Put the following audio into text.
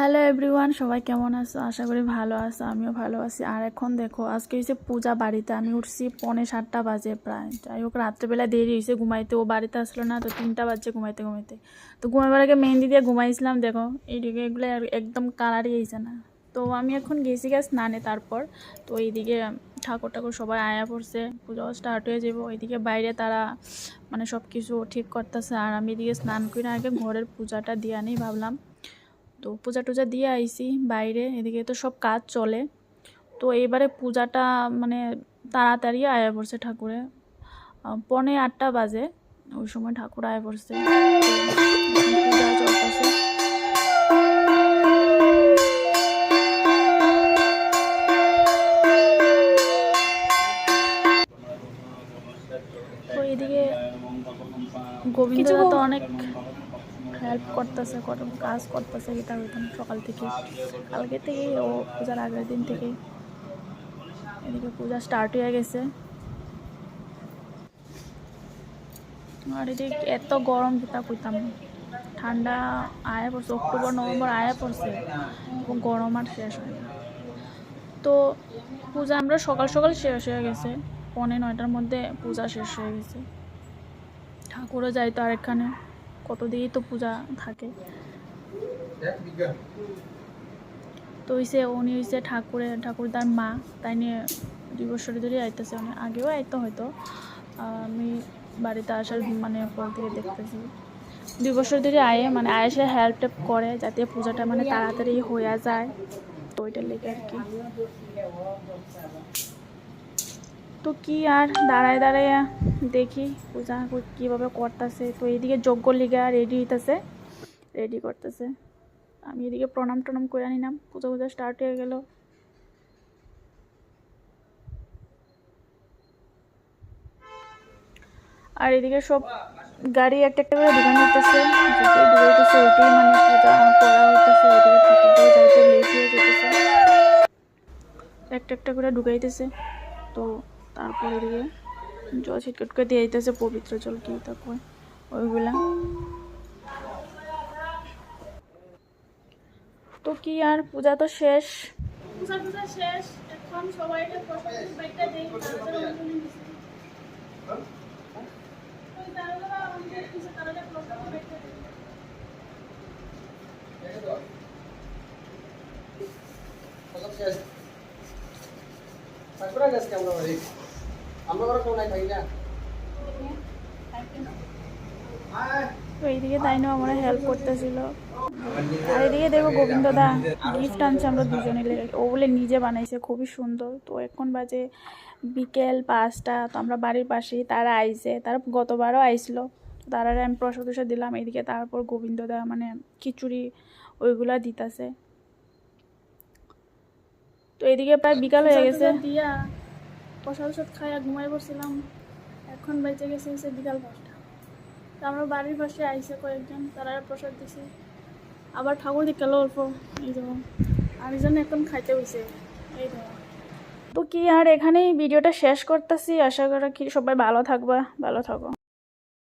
Hello everyone সবাই কেমন আছো? আশা করি ভালো আছো, আমিও ভালো আছি। আর এখন দেখো, আজকে হয়েছে পূজা বাড়িতে। আমি উঠছি পৌনে সাতটা বাজে প্রায়। যাই হোক, রাত্রেবেলা দেরি হয়েছে ঘুমাইতে। ও বাড়িতে আসলো না, তো তিনটা বাজছে ঘুমাইতে ঘুমাইতে। তো ঘুমাবার আগে মেহেন্দি দিয়ে ঘুমাইছিলাম, দেখো। এইদিকে এগুলো একদম কালারই হয়েছে না। তো আমি এখন গেছি গা স্নানে তারপর। তো এইদিকে ঠাকুর ঠাকুর সবাই আয়া পড়ছে। পুজো স্টার্ট হয়ে যাব ওইদিকে বাইরে তারা মানে সব কিছু ঠিক করতেছে। আর আমি এদিকে স্নান করে আগে ঘরের পূজাটা দিয়ে আনি ভাবলাম। তো পূজা টুজা দিয়ে আইছি বাইরে, এদিকে তো সব কাজ চলে। তো এবারে পূজাটা মানে তাড়াতাড়ি আয়া পড়ছে ঠাকুরে। পনে আটটা বাজে, ওই সময় ঠাকুর আয়া পড়ছে। পূজা এদিকে গোবিন্দদা তো অনেক হেল্প করতেছে কত কাজ করতেছে এটা হইতাম সকাল থেকে। কালকে থেকে ও পূজার আগের দিন থেকে এদিকে পূজা স্টার্ট হয়ে গেছে। আর এদিকে এত গরম যেটা কইতাম। ঠান্ডা আয়া পড়ছে, অক্টোবর, নভেম্বর আয়া পড়ছে এবং গরম আর শেষ হয় তো পূজা আমরা সকাল সকাল শেষ হয়ে গেছে, পৌনে নয়টার মধ্যে পূজা শেষ হয়ে গেছে। ঠাকুরও যাইতো আরেকখানে। কত দিয়েই তো পূজা থাকে। তো হইছে উনি হইছে ঠাকুরের ঠাকুরদার মা তাই নিয়ে দুই বছর ধরে আইতেছে অনেক আগেও আইতো হয়তো আমি বাড়িতে আসার মানে পর থেকে দেখতেছি। দুই বছর ধরে আয়ে মানে আয়ে সে হেল্প টেল্প করে যাতে পূজাটা মানে তাড়াতাড়ি হয়ে যায়। তো ওইটার লেগে আর কি। তো কি আর দাঁড়ায় দাঁড়ায় দেখি পূজা কীভাবে করতেছে। তো এইদিকে যজ্ঞ লিগা রেডি হইতেছে। রেডি করতেছে। আমি এদিকে প্রণাম টনাম করে নিলাম। পূজা পূজা স্টার্ট হয়ে গেল। আর এদিকে সব গাড়ি একটা একটা করে দোকান হইতেছে মানে করা হইতেছে। হয়ে একটা একটা করে ঢুকাইতেছে। তো তারপর এদিকে জল ছিটকটকে দিয়ে দিতেছে পবিত্র জল কি তারপর ওইগুলা। তো কি আর পূজা তো শেষ। শেষ। এখন এইদিকে তাই না? আমরা হেল্প করতেছিল। আর এদিকে দেখো গোবিন্দ দা গিফট আনছে আমরা দুজনে ও বলে নিজে বানাইছে খুবই সুন্দর। তো এখন বাজে বিকেল পাঁচটা তো আমরা বাড়ির পাশেই তারা আইছে। তারা গতবারও আইছিল। তারা আমি প্রসাদ টসাদ দিলাম এদিকে তারপর গোবিন্দ দা মানে খিচুড়ি ওইগুলা দিতাছে। তো এদিকে প্রায় বিকাল হয়ে গেছে। দিয়া প্রসাদ ওষুধ খাই ঘুমাই পড়ছিলাম। এখন বেঁচে গেছে হচ্ছে বিকাল পাঁচটা। আমরা বাড়ির পাশে আইসে কয়েকজন, তারা প্রসাদ দিছে। আবার ঠাকুর দিকে অল্প, এই যেমন আমি যেন এখন খাইতে হয়েছে এই দেখো তো কি আর, এখানেই ভিডিওটা শেষ করতেছি। আশা করা কি সবাই ভালো থাকবা, ভালো থাকো।